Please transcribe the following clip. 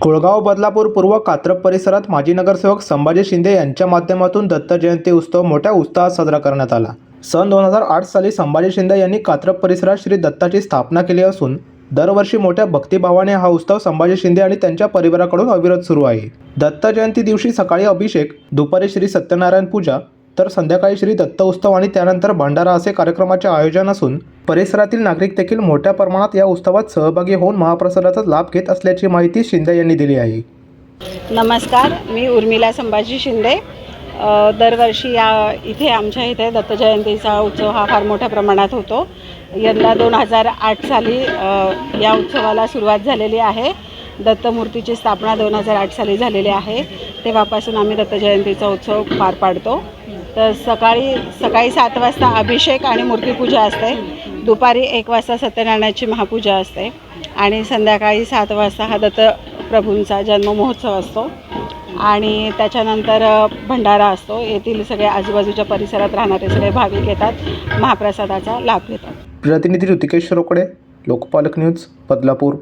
कुळगाव बदलापूर पूर्व कात्रप परिसरात माजी नगरसेवक संभाजी शिंदे यांच्या माध्यमातून दत्त जयंती उत्सव मोठ्या उत्साहात साजरा करण्यात आला. सन दोन हजार आठ साली संभाजी शिंदे यांनी कात्रप परिसरात श्री दत्ताची स्थापना केली असून दरवर्षी मोठ्या भक्तिभावाने हा उत्सव संभाजी शिंदे आणि त्यांच्या परिवाराकडून अविरत सुरू आहे. दत्त जयंती दिवशी सकाळी अभिषेक दुपारी श्री सत्यनारायण पूजा तर संध्याकाळी श्री दत्त उत्सव आणि त्यानंतर भंडारा असे कार्यक्रमाचे आयोजन असून परिसरातील नागरिक देखील मोठ्या प्रमाणात या उत्सवात सहभागी होऊन महाप्रसादाचा लाभ घेत असल्याची माहिती शिंदे यांनी दिली आहे. नमस्कार मी उर्मिला संभाजी शिंदे. दरवर्षी या इथे आमच्या इथे दत्तजयंतीचा उत्सव हा फार मोठ्या प्रमाणात होतो. यंदा दोन हजार आठ साली या उत्सवाला सुरुवात झालेली आहे. दत्तमूर्तीची स्थापना दोन हजार आठ साली झालेली आहे. तेव्हापासून आम्ही दत्तजयंतीचा उत्सव पार पाडतो. तर सकाळी सकाळी सात वाजता अभिषेक आणि मूर्तीपूजा असते. दुपारी एक वाजता सत्यनारायणाची महापूजा असते. आणि संध्याकाळी सात वाजता हा दत्त प्रभूंचा जन्ममहोत्सव असतो. आणि त्याच्यानंतर भंडारा असतो. येथील सगळे आजूबाजूच्या परिसरात राहणारे सगळे भाविक येतात. महाप्रसादाचा लाभ घेतात. प्रतिनिधी ऋतिकेश रोकडे लोकपालक न्यूज बदलापूर.